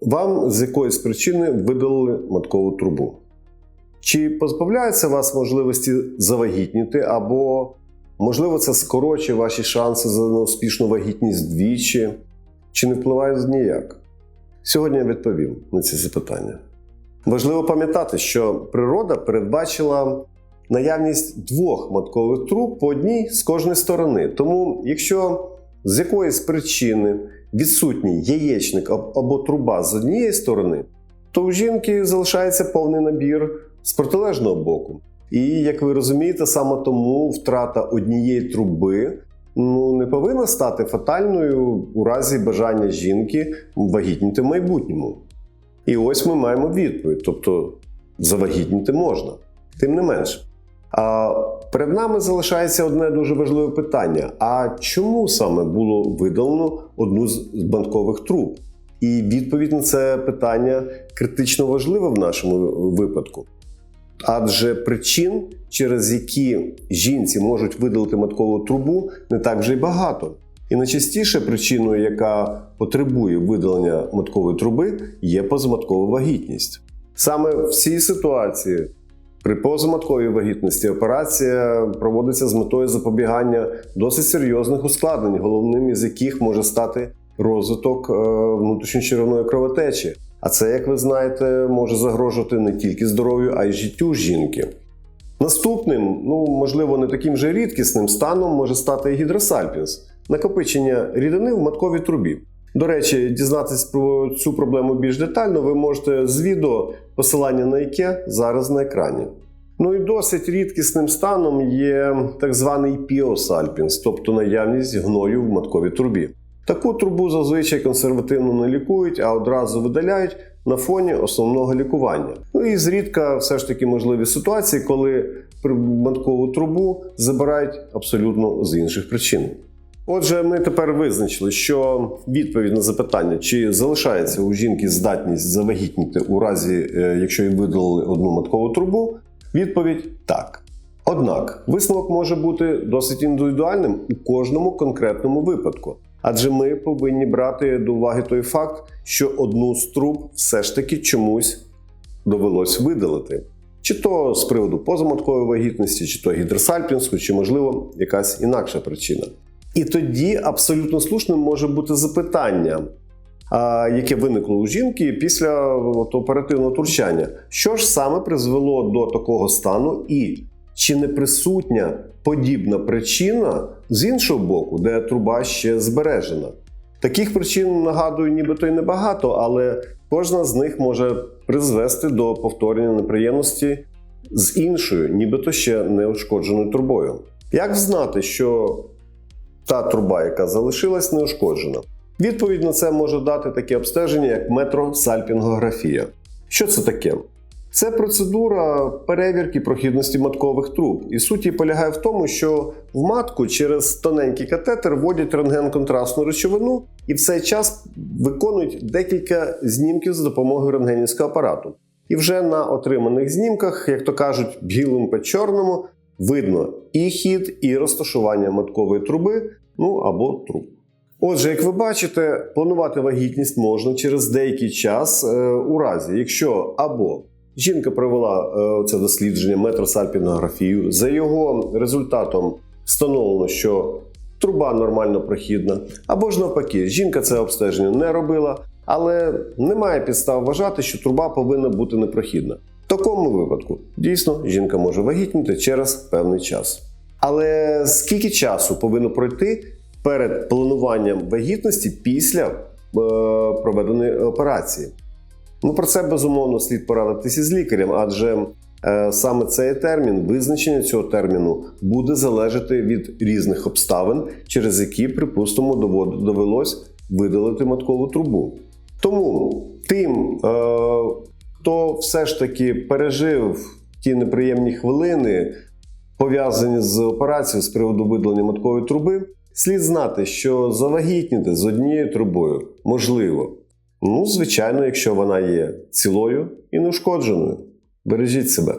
Вам з якоїсь причини видалили маткову трубу. Чи позбавляється вас можливості завагітніти, або, можливо, це скорочує ваші шанси за успішну вагітність вдвічі, чи не впливає ніяк? Сьогодні я відповім на ці запитання. Важливо пам'ятати, що природа передбачила наявність двох маткових труб по одній з кожної сторони. Тому, якщо з якоїсь причини відсутній яєчник або труба з однієї сторони, то у жінки залишається повний набір з протилежного боку. І як ви розумієте, саме тому втрата однієї труби ну, не повинна стати фатальною у разі бажання жінки вагітніти в майбутньому. І ось ми маємо відповідь: тобто завагітніти можна, тим не менше. Перед нами залишається одне дуже важливе питання: а чому саме було видалено одну з банкових труб? І відповідь на це питання критично важлива в нашому випадку. Адже причин, через які жінці можуть видалити маткову трубу, не так вже й багато. І найчастіше причиною, яка потребує видалення маткової труби, є позаматкова вагітність. Саме в цій ситуації при позаматковій вагітності операція проводиться з метою запобігання досить серйозних ускладнень, головним із яких може стати розвиток е, внутрішньочеревної кровотечі. А це, як ви знаєте, може загрожувати не тільки здоров'ю, а й життю жінки. Наступним, ну можливо, не таким же рідкісним станом може стати гідросальпінс накопичення рідини в матковій трубі. До речі, дізнатись про цю проблему більш детально ви можете з відео, посилання на яке зараз на екрані. Ну і досить рідкісним станом є так званий піосальпінс, тобто наявність гною в матковій трубі. Таку трубу зазвичай консервативно не лікують, а одразу видаляють на фоні основного лікування. Ну і зрідка все ж таки можливі ситуації, коли маткову трубу забирають абсолютно з інших причин. Отже, ми тепер визначили, що відповідь на запитання, чи залишається у жінки здатність завагітніти у разі, е, якщо їй видалили одну маткову трубу, відповідь так. Однак висновок може бути досить індивідуальним у кожному конкретному випадку. Адже ми повинні брати до уваги той факт, що одну з труб все ж таки чомусь довелось видалити. Чи то з приводу позаматкової вагітності, чи то гідросальпінську, чи, можливо, якась інакша причина. І тоді абсолютно слушним може бути запитання, яке виникло у жінки після от, оперативного втручання. Що ж саме призвело до такого стану, і чи не присутня подібна причина з іншого боку, де труба ще збережена? Таких причин, нагадую, нібито й небагато, але кожна з них може призвести до повторення неприємності з іншою, нібито ще неушкодженою трубою. Як знати, що та труба, яка залишилась, неушкоджена? Відповідь на це може дати таке обстеження, як метросальпінгографія. Що це таке? Це процедура перевірки прохідності маткових труб. І суть її полягає в тому, що в матку через тоненький катетер вводять рентген-контрастну речовину і в цей час виконують декілька знімків за допомогою рентгенівського апарату. І вже на отриманих знімках, як то кажуть, білим по чорному, видно і хід, і розташування маткової труби, ну або труб. Отже, як ви бачите, планувати вагітність можна через деякий час е, у разі, якщо або жінка провела е, це дослідження метросальпінографію, за його результатом встановлено, що труба нормально прохідна, або ж навпаки, жінка це обстеження не робила, але немає підстав вважати, що труба повинна бути непрохідна. В такому випадку дійсно жінка може вагітніти через певний час. Але скільки часу повинно пройти перед плануванням вагітності після е, проведеної операції? Ну про це безумовно слід порадитися з лікарем, адже е, саме цей термін, визначення цього терміну, буде залежати від різних обставин, через які, припустимо, довелось видалити маткову трубу. Тому тим, е, хто все ж таки пережив ті неприємні хвилини, пов'язані з операцією з приводу видалення маткової труби, слід знати, що завагітніти з однією трубою можливо. Ну, звичайно, якщо вона є цілою і неушкодженою. Бережіть себе.